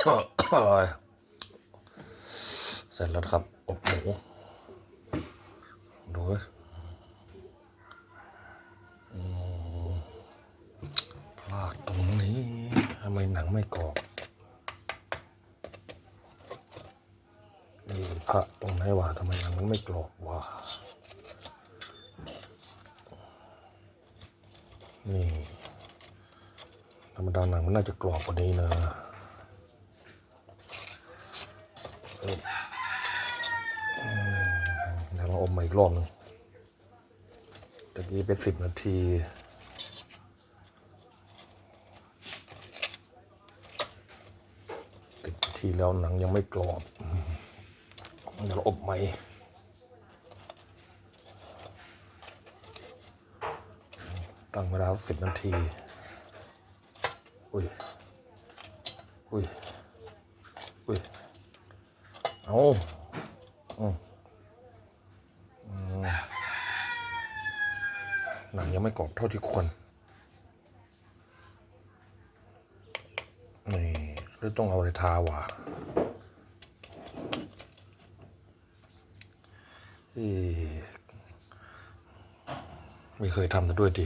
เสร็จแล้วครับอบหมูดูอืมพลาดตรงนี้ทำไมหนังไม่กรอบนี่พลาดตรงไหนวะทำไมหนังมันไม่กรอบวะนี่ธรรมดาหนังมันน่าจะกรอบกว่านี้นะ เดี๋ยวเราอมมาอีกรอบหนึงตะกี้เป็นสิบนาทีสิบนาทีแล้วหนังยังไม่กรอบ เดี๋ยวเราอบใหม่ตั้งเวลาสิบนาที อุ้ย อุ้ย อุ้ย เอาอืมอืมหนังยังไม่กรอบเท่าที่ควร นี่หรือต้องเอาอะไรทาวะเอ๊ะไม่เคยทำซะด้วยดิ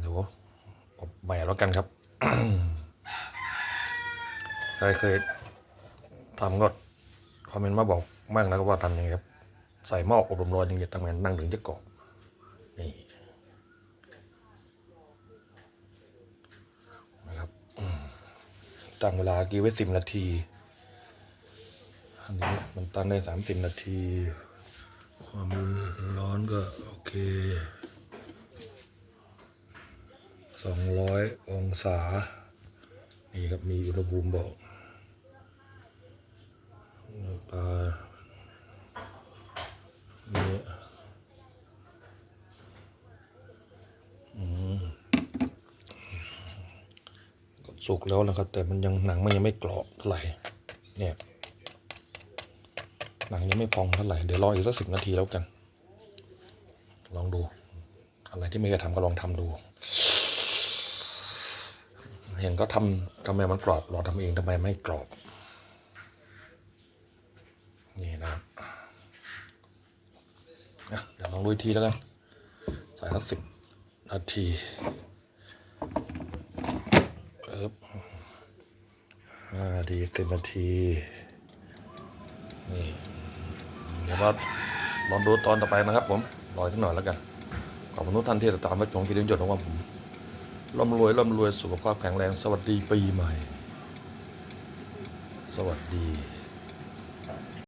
เดี๋ยวอบใหม่แล้วกันครับ ครเคยทำก็คอมเมนต์มาบอกบ้างนะครับว่าทำยังไงครับ ใส่หม้ออบลมร้อนยังไงทำไงนั่งถึงจะกรอบนี่นะครับตั้งเวลากี่ไว้สิบนาทีอันนี้มันตั้งได้สามสิบนาที ความร้อนก็โอเคสองร้อยองศา นี่ครับมีอุณหภูมิบอกน้ำตานี่อืมก็สุกแล้วนะครับ แต่มันยังหนังมันยังไม่กรอบเท่าไหร่เนี่ยหนังยังไม่พองเท่าไหร่เดี๋ยวรออีกสักสิบนาทีแล้วกัน ลองดู อะไรที่ไม่เคยทำก็ลองทำดู เห็นก็ทำทำไมมันกรอบเราทำเองทำไมไม่กรอบ นี่นะครับเดี๋ยวลองดูทีแล้วกันใส่สักสิบนาทีเอ๊บห้าทีสิบนาที นี่ เดี๋ยวว่าลองดูตอนต่อไปนะครับผมรอสักหน่อยแล้วกัน ขอบคุณทุกท่านที่ติดตามรับชมคลิปนี้จนถึงวันผม ร่ำรวยร่ำรวยสุขภาพแข็งแรง สวัสดีปีใหม่ สวัสดี